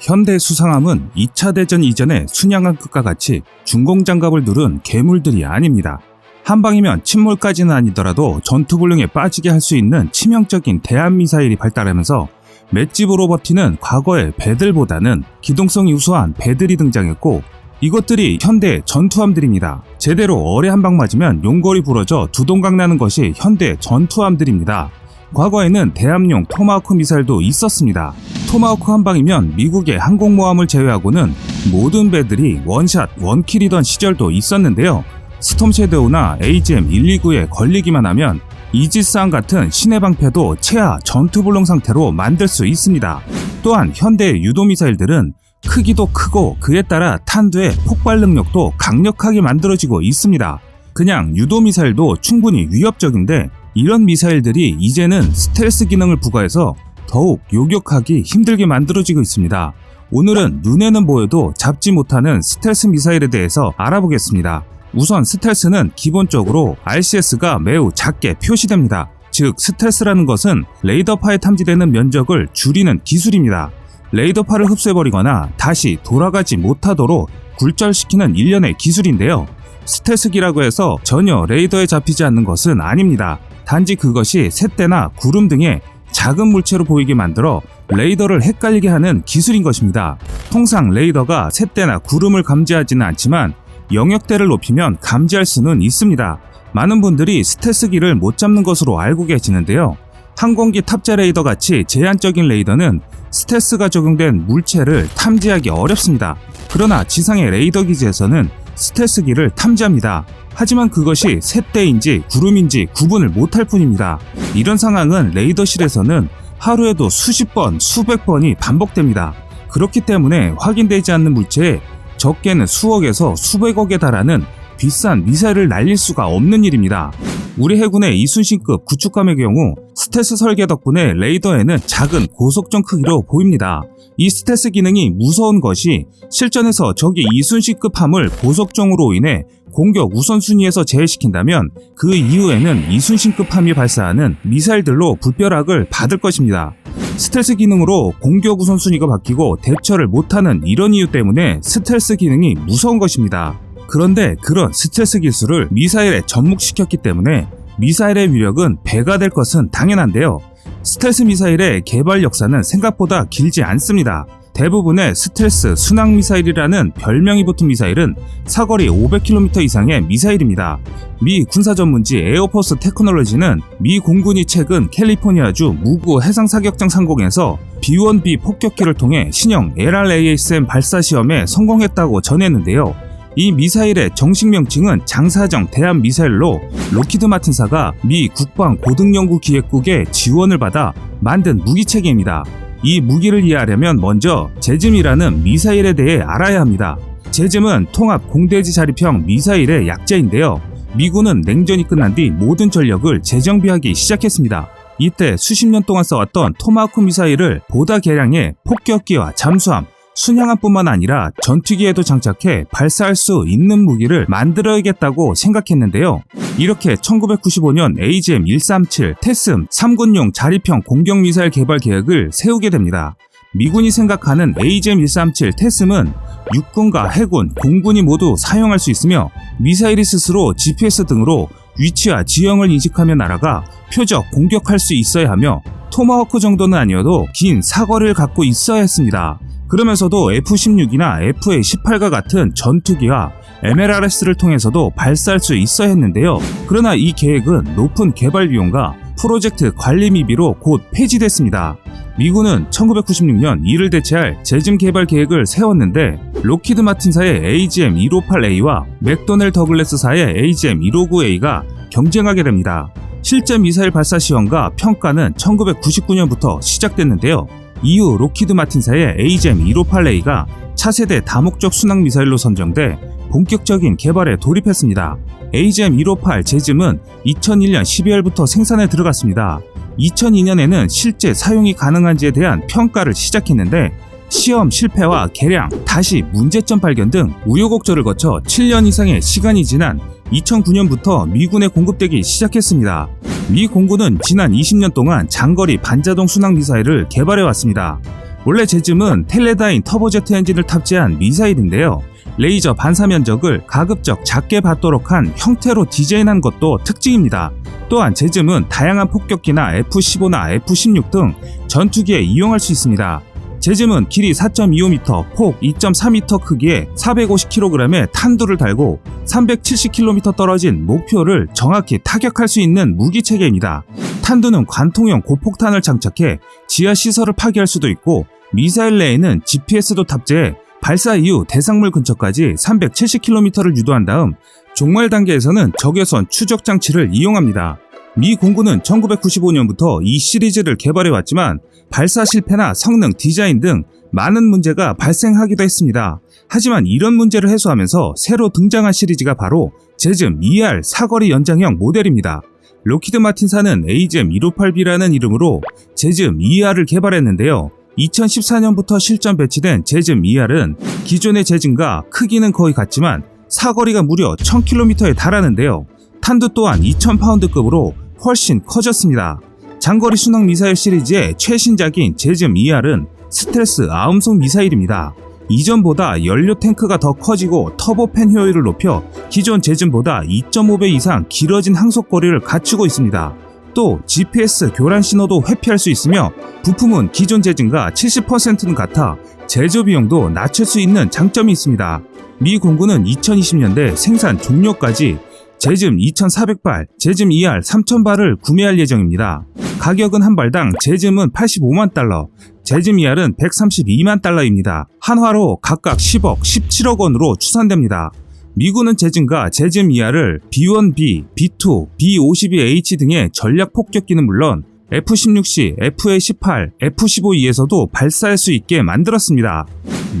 현대 수상함은 2차 대전 이전의 순양함급과 같이 중공장갑을 누른 괴물들이 아닙니다. 한 방이면 침몰까지는 아니더라도 전투불능에 빠지게 할 수 있는 치명적인 대한미사일이 발달하면서 맷집으로 버티는 과거의 배들보다는 기동성이 우수한 배들이 등장했고 이것들이 현대 전투함들입니다. 제대로 어뢰 한 방 맞으면 용골이 부러져 두동강 나는 것이 현대 전투함들입니다. 과거에는 대함용 토마호크 미사일도 있었습니다. 토마호크 한 방이면 미국의 항공모함을 제외하고는 모든 배들이 원샷 원킬이던 시절도 있었는데요. 스톰 섀도우나 AGM-129에 걸리기만 하면 이지스함 같은 신의 방패도 최하 전투불능 상태로 만들 수 있습니다. 또한 현대 유도미사일들은 크기도 크고 그에 따라 탄두의 폭발 능력도 강력하게 만들어지고 있습니다. 그냥 유도미사일도 충분히 위협적인데 이런 미사일들이 이제는 스텔스 기능을 부과해서 더욱 요격하기 힘들게 만들어지고 있습니다. 오늘은 눈에는 보여도 잡지 못하는 스텔스 미사일에 대해서 알아보겠습니다. 우선 스텔스는 기본적으로 RCS가 매우 작게 표시됩니다. 즉, 스텔스라는 것은 레이더파에 탐지되는 면적을 줄이는 기술입니다. 레이더파를 흡수해버리거나 다시 돌아가지 못하도록 굴절시키는 일련의 기술인데요. 스텔스기라고 해서 전혀 레이더에 잡히지 않는 것은 아닙니다. 단지 그것이 새떼나 구름 등의 작은 물체로 보이게 만들어 레이더를 헷갈리게 하는 기술인 것입니다. 통상 레이더가 새떼나 구름을 감지하지는 않지만 영역대를 높이면 감지할 수는 있습니다. 많은 분들이 스텔스기를 못 잡는 것으로 알고 계시는데요. 항공기 탑재 레이더 같이 제한적인 레이더는 스텔스가 적용된 물체를 탐지하기 어렵습니다. 그러나 지상의 레이더 기지에서는 스텔스기를 탐지합니다. 하지만 그것이 새떼인지 구름인지 구분을 못할 뿐입니다. 이런 상황은 레이더실에서는 하루에도 수십 번, 수백 번이 반복됩니다. 그렇기 때문에 확인되지 않는 물체에 적게는 수억에서 수백억에 달하는 비싼 미사일을 날릴 수가 없는 일입니다. 우리 해군의 이순신급 구축함의 경우 스텔스 설계 덕분에 레이더에는 작은 고속정 크기로 보입니다. 이 스텔스 기능이 무서운 것이 실전에서 적이 이순신급 함을 고속정으로 인해 공격 우선순위에서 제외시킨다면 그 이후에는 이순신급 함이 발사하는 미사일들로 불벼락을 받을 것입니다. 스텔스 기능으로 공격 우선순위가 바뀌고 대처를 못하는 이런 이유 때문에 스텔스 기능이 무서운 것입니다. 그런데 그런 스텔스 기술을 미사일에 접목시켰기 때문에 미사일의 위력은 배가 될 것은 당연한데요. 스텔스 미사일의 개발 역사는 생각보다 길지 않습니다. 대부분의 스텔스 순항 미사일이라는 별명이 붙은 미사일은 사거리 500km 이상의 미사일입니다. 미 군사 전문지 에어포스 테크놀로지는 미 공군이 최근 캘리포니아주 무구 해상 사격장 상공에서 B-1B 폭격기를 통해 신형 LRASM 발사 시험에 성공했다고 전했는데요. 이 미사일의 정식 명칭은 장사정 대한 미사일로 로키드 마틴사가 미 국방 고등연구 기획국의 지원을 받아 만든 무기 체계입니다. 이 무기를 이해하려면 먼저 제즘이라는 미사일에 대해 알아야 합니다. 제즘은 통합 공대지 자립형 미사일의 약자인데요. 미군은 냉전이 끝난 뒤 모든 전력을 재정비하기 시작했습니다. 이때 수십 년 동안 써왔던 토마호크 미사일을 보다 개량해 폭격기와 잠수함, 순양함뿐만 아니라 전투기에도 장착해 발사할 수 있는 무기를 만들어야겠다고 생각했는데요. 이렇게 1995년 AGM-137 테슴 3군용 자립형 공격 미사일 개발 계획을 세우게 됩니다. 미군이 생각하는 AGM-137 테슴은 육군과 해군, 공군이 모두 사용할 수 있으며 미사일이 스스로 GPS 등으로 위치와 지형을 인식하며 날아가 표적 공격할 수 있어야 하며 토마호크 정도는 아니어도 긴 사거리를 갖고 있어야 했습니다. 그러면서도 F-16이나 FA-18과 같은 전투기와 MLRS를 통해서도 발사할 수 있어야 했는데요. 그러나 이 계획은 높은 개발 비용과 프로젝트 관리 미비로 곧 폐지됐습니다. 미군은 1996년 이를 대체할 재짐 개발 계획을 세웠는데 로키드 마틴사의 AGM-158A와 맥도넬 더글래스사의 AGM-159A가 경쟁하게 됩니다. 실제 미사일 발사 시험과 평가는 1999년부터 시작됐는데요. 이후 로키드 마틴사의 AGM-158A가 차세대 다목적 순항 미사일로 선정돼 본격적인 개발에 돌입했습니다. AGM-158 제즘은 2001년 12월부터 생산에 들어갔습니다. 2002년에는 실제 사용이 가능한지에 대한 평가를 시작했는데 시험 실패와 개량, 다시 문제점 발견 등 우여곡절을 거쳐 7년 이상의 시간이 지난 2009년부터 미군에 공급되기 시작했습니다. 미 공군은 지난 20년 동안 장거리 반자동 순항 미사일을 개발해 왔습니다. 원래 제즘은 텔레다인 터보제트 엔진을 탑재한 미사일인데요. 레이저 반사 면적을 가급적 작게 받도록 한 형태로 디자인한 것도 특징입니다. 또한 제즘은 다양한 폭격기나 F-15나 F-16 등 전투기에 이용할 수 있습니다. 제즘은 길이 4.25m, 폭 2.4m 크기의 450kg의 탄두를 달고 370km 떨어진 목표를 정확히 타격할 수 있는 무기 체계입니다. 탄두는 관통형 고폭탄을 장착해 지하 시설을 파괴할 수도 있고 미사일 내에는 GPS도 탑재해 발사 이후 대상물 근처까지 370km를 유도한 다음 종말 단계에서는 적외선 추적 장치를 이용합니다. 미 공군은 1995년부터 이 시리즈를 개발해 왔지만 발사 실패나 성능, 디자인 등 많은 문제가 발생하기도 했습니다. 하지만 이런 문제를 해소하면서 새로 등장한 시리즈가 바로 제즘 ER 사거리 연장형 모델입니다. 로키드 마틴사는 AGM 158B라는 이름으로 제즘 ER을 개발했는데요. 2014년부터 실전 배치된 제즘 ER은 기존의 제즘과 크기는 거의 같지만 사거리가 무려 1000km에 달하는데요. 탄두 또한 2000파운드급으로 훨씬 커졌습니다. 장거리 순항 미사일 시리즈의 최신작인 제즘 ER은 스텔스 아음속 미사일입니다. 이전보다 연료 탱크가 더 커지고 터보팬 효율을 높여 기존 제즘보다 2.5배 이상 길어진 항속거리를 갖추고 있습니다. 또 GPS 교란 신호도 회피할 수 있으며 부품은 기존 제즘과 70%는 같아 제조 비용도 낮출 수 있는 장점이 있습니다. 미 공군은 2020년대 생산 종료까지 제즘 2,400발, 제즘 ER 3,000발을 구매할 예정입니다. 가격은 한 발당 제즘은 85만 달러, 제즘 ER은 132만 달러입니다. 한화로 각각 10억, 17억 원으로 추산됩니다. 미군은 제즘과 제즘 ER을 B1B, B2, B52H 등의 전략 폭격기는 물론 F-16C, FA-18, F-15E에서도 발사할 수 있게 만들었습니다.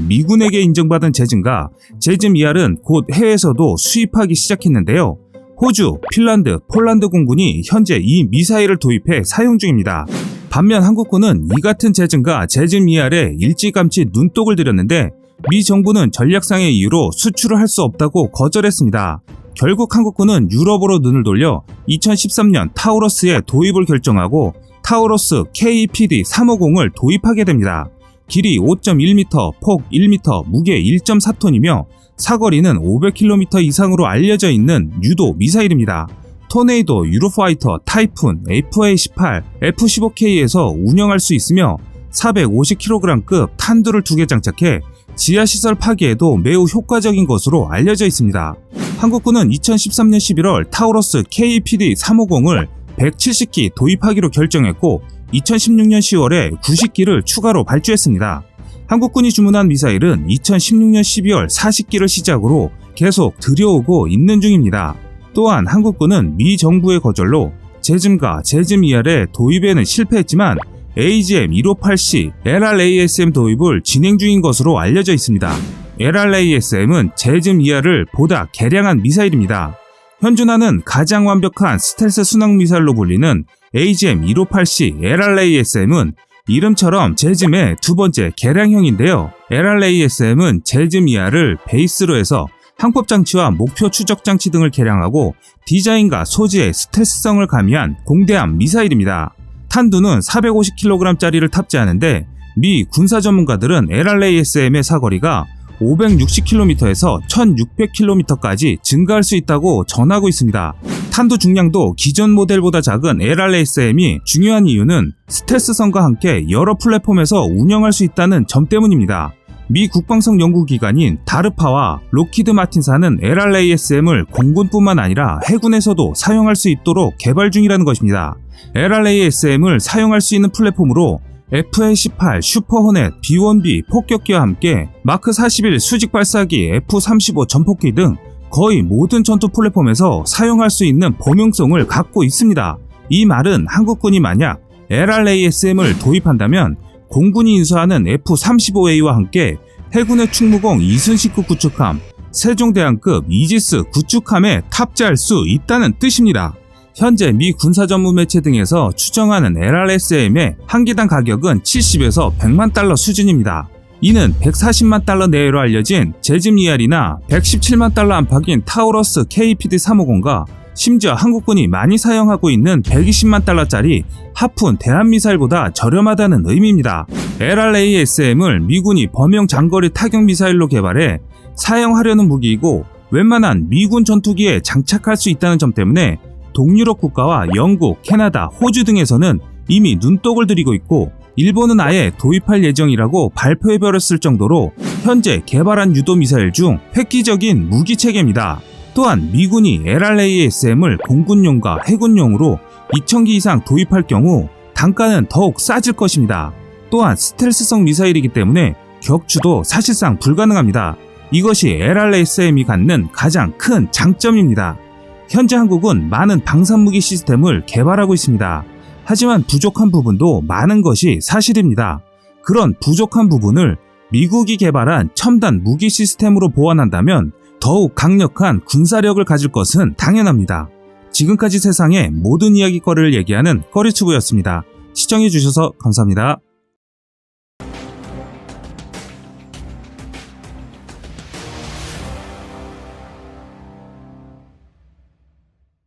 미군에게 인정받은 제즘과 제즘 ER은 곧 해외에서도 수입하기 시작했는데요. 호주, 핀란드, 폴란드 공군이 현재 이 미사일을 도입해 사용 중입니다. 반면 한국군은 이 같은 제즘과 제즘 ER에 일찌감치 눈독을 들였는데 미 정부는 전략상의 이유로 수출을 할 수 없다고 거절했습니다. 결국 한국군은 유럽으로 눈을 돌려 2013년 타우러스의 도입을 결정하고 타우러스 KPD 350을 도입하게 됩니다. 길이 5.1m, 폭 1m, 무게 1.4톤이며 사거리는 500km 이상으로 알려져 있는 유도 미사일입니다. 토네이도, 유로파이터, 타이푼, FA-18, F-15K에서 운영할 수 있으며 450kg급 탄두를 두 개 장착해 지하시설 파괴에도 매우 효과적인 것으로 알려져 있습니다. 한국군은 2013년 11월 타우러스 KPD 350을 170기 도입하기로 결정했고 2016년 10월에 90기를 추가로 발주했습니다. 한국군이 주문한 미사일은 2016년 12월 40기를 시작으로 계속 들여오고 있는 중입니다. 또한 한국군은 미 정부의 거절로 제즘과 제즘 ER의 도입에는 실패했지만 AGM-158C LRASM 도입을 진행 중인 것으로 알려져 있습니다. LRASM은 제즘 ER을 보다 개량한 미사일입니다. 현존하는 가장 완벽한 스텔스 순항 미사일로 불리는 AGM-158C LRASM은 이름처럼 제즘의 두 번째 개량형인데요. LRASM은 제즘 ER을 베이스로 해서 항법 장치와 목표 추적 장치 등을 개량하고 디자인과 소재의 스텔스성을 가미한 공대함 미사일입니다. 탄두는 450kg짜리를 탑재하는데 미 군사 전문가들은 LRASM의 사거리가 560km에서 1600km까지 증가할 수 있다고 전하고 있습니다. 탄두 중량도 기존 모델보다 작은 LRASM이 중요한 이유는 스텔스성과 함께 여러 플랫폼에서 운영할 수 있다는 점 때문입니다. 미 국방성 연구기관인 다르파와 로키드 마틴사는 LRASM을 공군뿐만 아니라 해군에서도 사용할 수 있도록 개발 중이라는 것입니다. LRASM을 사용할 수 있는 플랫폼으로 FA-18 슈퍼 호넷 B1B 폭격기와 함께 마크 41 수직 발사기 F-35 전폭기 등 거의 모든 전투 플랫폼에서 사용할 수 있는 범용성을 갖고 있습니다. 이 말은 한국군이 만약 LRASM을 도입한다면 공군이 인수하는 F-35A와 함께 해군의 충무공 이순식구 구축함, 세종대왕급 이지스 구축함에 탑재할 수 있다는 뜻입니다. 현재 미 군사 전문 매체 등에서 추정하는 LRSM의 한 기당 가격은 70에서 100만 달러 수준입니다. 이는 140만 달러 내외로 알려진 제즘 ER이나 117만 달러 안팎인 타우러스 KPD 350과 심지어 한국군이 많이 사용하고 있는 120만 달러짜리 하푼 대한미사일보다 저렴하다는 의미입니다. LRASM을 미군이 범용 장거리 타격 미사일로 개발해 사용하려는 무기이고 웬만한 미군 전투기에 장착할 수 있다는 점 때문에 동유럽 국가와 영국, 캐나다, 호주 등에서는 이미 눈독을 들이고 있고 일본은 아예 도입할 예정이라고 발표해버렸을 정도로 현재 개발한 유도 미사일 중 획기적인 무기 체계입니다. 또한 미군이 LRASM을 공군용과 해군용으로 2,000기 이상 도입할 경우 단가는 더욱 싸질 것입니다. 또한 스텔스성 미사일이기 때문에 격추도 사실상 불가능합니다. 이것이 LRSM이 갖는 가장 큰 장점입니다. 현재 한국은 많은 방산무기 시스템을 개발하고 있습니다. 하지만 부족한 부분도 많은 것이 사실입니다. 그런 부족한 부분을 미국이 개발한 첨단 무기 시스템으로 보완한다면 더욱 강력한 군사력을 가질 것은 당연합니다. 지금까지 세상의 모든 이야기거리를 얘기하는 꺼리튜브였습니다. 시청해주셔서 감사합니다.